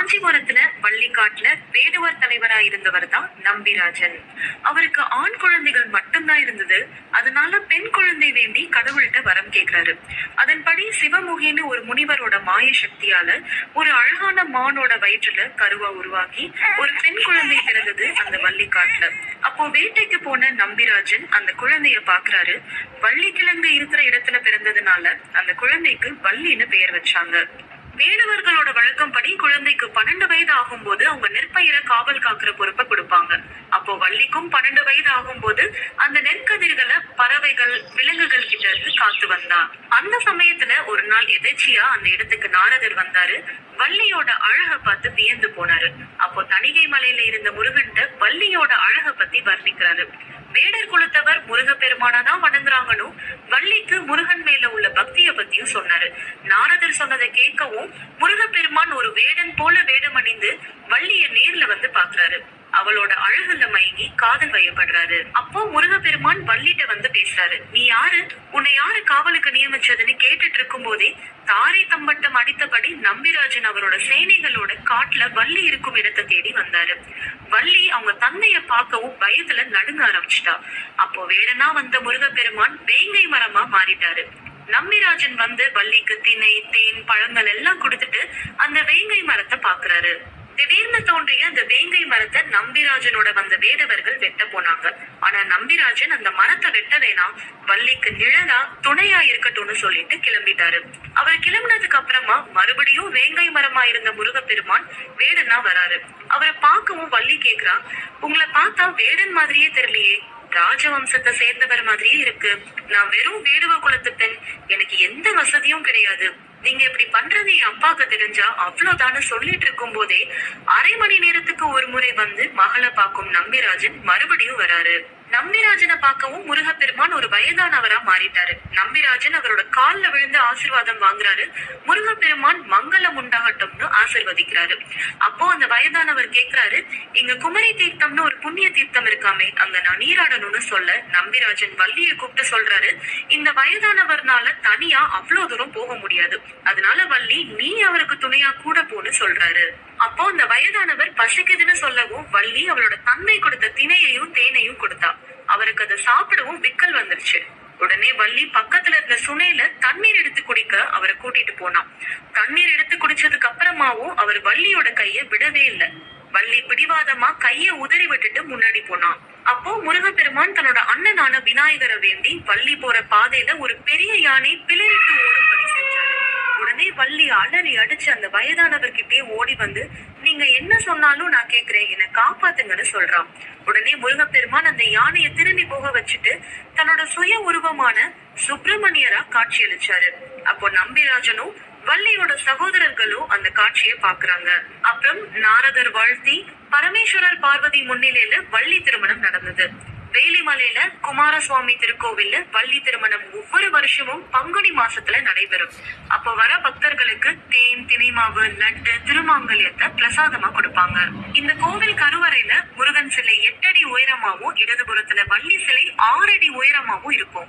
காஞ்சிபுரத்துல வள்ளிக்காட்டுல வேடுவர் தலைவரா இருந்தவர் தான் நம்பிராஜன். அவருக்கு ஆண் குழந்தைகள் மட்டும்தான் இருந்தது. அதனால பெண் குழந்தை வேண்டி கடவுள்கிட்ட வரம் கேக்குறாரு. அதன்படி சிவமுகின்னு ஒரு முனிவரோட மாய சக்தியால ஒரு அழகான மானோட வயிற்றுல கருவா உருவாக்கி ஒரு பெண் குழந்தை பிறந்தது அந்த வள்ளிக்காட்டுல. அப்போ வேட்டைக்கு போன நம்பிராஜன் அந்த குழந்தைய பாக்குறாரு. வள்ளிக்கிழங்கு இருக்கிற இடத்துல பிறந்ததுனால அந்த குழந்தைக்கு வள்ளின்னு பெயர் வச்சாங்க. வேடுவர்களோட வழக்கம்படி குழந்தைக்கு பன்னெண்டு வயது ஆகும்போது அவங்க நெற்பயிரை காவல் காக்குற பொறுப்பை கொடுப்பாங்க. அப்போ வள்ளிக்கும் பன்னெண்டு வயது ஆகும்போது அந்த நெற்கதிர்களை பறவைகள் விலங்குகள் கிட்ட இருந்து காத்து வந்தா அந்த சமயத்துல ஒரு நாள் எதேச்சியா அந்த இடத்துக்கு நாரதர் வந்தாரு. வள்ளியோட அழக பார்த்து வியந்து போனாரு. அப்போ தணிகை மலையில இருந்த முருகன்ட்ட வள்ளியோட அழக பத்தி வர்ணிக்கிறாரு. வேடர் குலத்தவர் முருகப்பெருமானா தான் வணங்குறாங்களும் வள்ளிக்கு முருகன் மேல உள்ள பக்திய பத்தியும் சொன்னாரு. நாரதர் சொன்னதை கேட்கவும் முருகப்பெருமான் ஒரு வேடன் போல வேடம் அணிந்து வள்ளிய நேர்ல வந்து பாக்குறாரு அவளோட அழகுல மயங்கி காதல் வயப்படுறாரு. அப்போ முருகப்பெருமான் வள்ளிட்ட வந்து பேசுறாரு. நீ யாரு? உன்னை யாரு காவலுக்கு நியமிச்சதுன்னு கேட்டுட்டு இருக்கும் போதே தாரை தம்பட்டம் அடித்தபடி நம்பிராஜன் அவரோட சேனைகளோட காட்டுல வள்ளி இருக்கும் இடத்தை தேடி வந்தாரு. வள்ளி அவங்க தந்தைய பார்க்கவும் பயத்துல நடுங்க ஆரம்பிச்சிட்டா. அப்போ வேடனா வந்த முருகப்பெருமான் வேங்கை மரமா மாறிட்டாரு. நம்பிராஜன் வந்து வள்ளிக்கு திணை தேன் பழங்கள் எல்லாம் கொடுத்துட்டு அந்த வேங்கை மரத்தை பாக்குறாரு. திடீர்னு தோன்றிய அந்த வேங்கை மரத்தை நம்பிராஜனோட வந்த வேடவர்கள் வெட்ட போனாங்க. ஆனா நம்பிராஜன் அந்த மரத்தை வெட்ட வேணாம். வள்ளிக்கு நிழலா துணையா இருக்கட்டும்னு சொல்லிட்டு கிளம்பிட்டாரு. அவர் கிளம்பினதுக்கு அப்புறமா மறுபடியும் வேங்கை மரமா இருந்த முருகப்பெருமான் வேடனா வராரு. அவரை பார்க்கவும் வள்ளி கேக்குறா உங்களை பார்த்தா வேடன் மாதிரியே தெரியலையே. ராஜவம்சத்தை சேர்ந்தவர் மாதிரியே இருக்கு. நான் வெறும் வேடுவ குலத்து பெண். எனக்கு எந்த வசதியும் கிடையாது. நீங்க இப்படி பண்றது என் அப்பாக்கு தெரிஞ்சா அவ்வளவுதானு சொல்லிட்டு இருக்கும் போதே அரை மணி நேரத்துக்கு ஒரு முறை வந்து மகளை பார்க்கும் நம்பிராஜன் மறுபடியும் வராரு. நம்பிராஜனை பார்க்கவும் முருகப்பெருமான் ஒரு வயதானவரா மாறிட்டாரு. நம்பிராஜன் அவரோட கால்ல விழுந்து ஆசிர்வாதம் வாங்குறாரு. முருகப்பெருமான் மங்களம் உண்டாகட்டும்னு ஆசிர்வதிக்கிறாரு. அப்போ அந்த வயதானவர் கேக்குறாரு இங்க குமரி தீர்த்தம்னு ஒரு புண்ணிய தீர்த்தம் இருக்காமே அங்க நான் நீராடணும்னு சொல்ல. நம்பிராஜன் வள்ளியை கூப்பிட்டு சொல்றாரு இந்த வயதானவர்னால தனியா அவ்வளவு தூரம் போக முடியாது. அதனால வள்ளி நீ அவருக்கு துணையா கூட போன்னு சொல்றாரு. அப்போ அந்த வயதானவர் பசிக்குதுன்னு சொல்லவும் வள்ளி அவளோட தந்தை கொடுத்த திணையையும் தேனையும் கொடுத்தா. அவருக்கு அதை சாப்பிடவும் விக்கல் வந்துருச்சு. உடனே வள்ளி பக்கத்துல இருந்த சுனையில தண்ணீர் எடுத்து குடிக்க அவரை கூட்டிட்டு போனான். தண்ணீர் எடுத்து குடிச்சதுக்கு அப்புறமாவும் அவர் வள்ளியோட கைய விடவே இல்ல. வள்ளி பிடிவாதமா கைய உதறி விட்டுட்டு முன்னாடி போனான். அப்போ முருகப்பெருமான் தன்னோட அண்ணனான விநாயகரை வேண்டி வள்ளி போற பாதையில ஒரு பெரிய யானை பிளறிட்டு ஓடும் உடனே வள்ளி அலறி அடிச்சு அந்த வயதானவர்கிட்டயே ஓடி வந்து நீங்க என்ன சொன்னாலும் நான் கேக்குறேன். என்ன காப்பாத்துங்கன்னு சொல்றான். உடனே முருகப்பெருமான் அந்த யானையை திரும்பி போக வச்சுட்டு தன்னோட சுய உருவமான சுப்பிரமணியரா காட்சியளிச்சாரு அப்போ நம்பிராஜனும் வள்ளியோட சகோதரர்களும் அந்த காட்சியை பாக்குறாங்க. அப்புறம் நாரதர் வாழ்த்தி பரமேஸ்வரர் பார்வதி முன்னிலையில வள்ளி திருமணம் நடந்தது. வேலிமலையில குமாரசுவாமி திருக்கோவில்ல வள்ளி திருமணம் ஒவ்வொரு வருஷமும் பங்குனி மாசத்துல நடைபெறும். அப்ப வர பக்தர்களுக்கு தேன் திணைமாவு லட்டு திருமாங்கல்யத்தை பிரசாதமா கொடுப்பாங்க. இந்த கோவில் கருவறையில முருகன் சிலை எட்டடி உயரமாவும் இடதுபுறத்துல வள்ளி சிலை ஆறு அடி உயரமாவும் இருக்கும்.